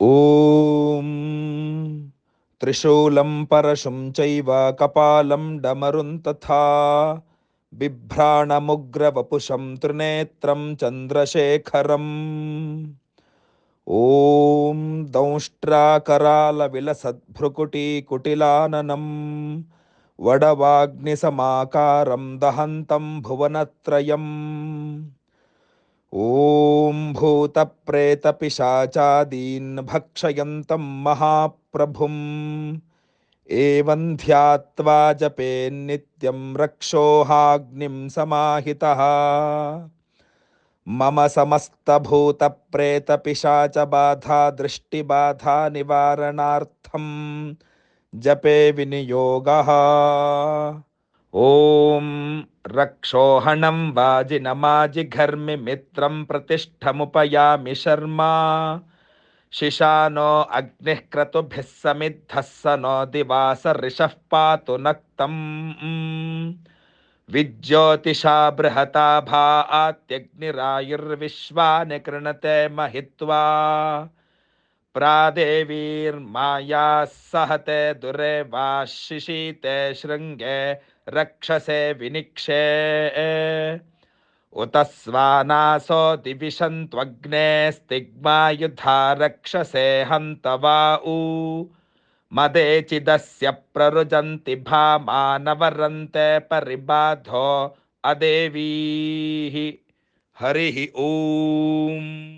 ॐ त्रिशूलं परशुं चैव कपालं डमरुं तथा बिभ्राणमुग्रवपुषं त्रिनेत्रं चन्द्रशेखरम् ॐ दंष्ट्राकरालविलसद्भ्रुकुटीकुटिलाननं वडवाग्निसमाकारं दहन्तं भुवनत्रयम् भूतप्रेतपिशाचादीन् भक्षयन्तं महाप्रभुम्। एवं ध्यात्वा जपेन्नित्यं रक्षोहाग्निं समाहितः। मम समस्तभूतप्रेतपिशाचबाधा दृष्टिबाधा निवारणार्थं जपे विनियोगः। ॐ रक्षोहणं मित्रं प्रतिष्ठमुपयामि शर्मा। शिशानो अग्निः क्रतुभिः समिद्धः स नो दिवास ऋषः पातु नक्तम्। विज्योतिषा बृहता भा आत्यग्निरायुर्विश्वानि कृणते महित्वा। प्रादेवीर्मायाः सहते दुरे वा शिशीते शृङ्गे रक्षसे विनिक्षे। उत स्वानासो दिविशन्त्वग्ने स्तिग्मायुधा रक्षसे हन्त वा ऊ मदेचिदस्य प्ररुजन्ति भामानवरन्ते परिबाधो अदेवीः। हरिः ॐ।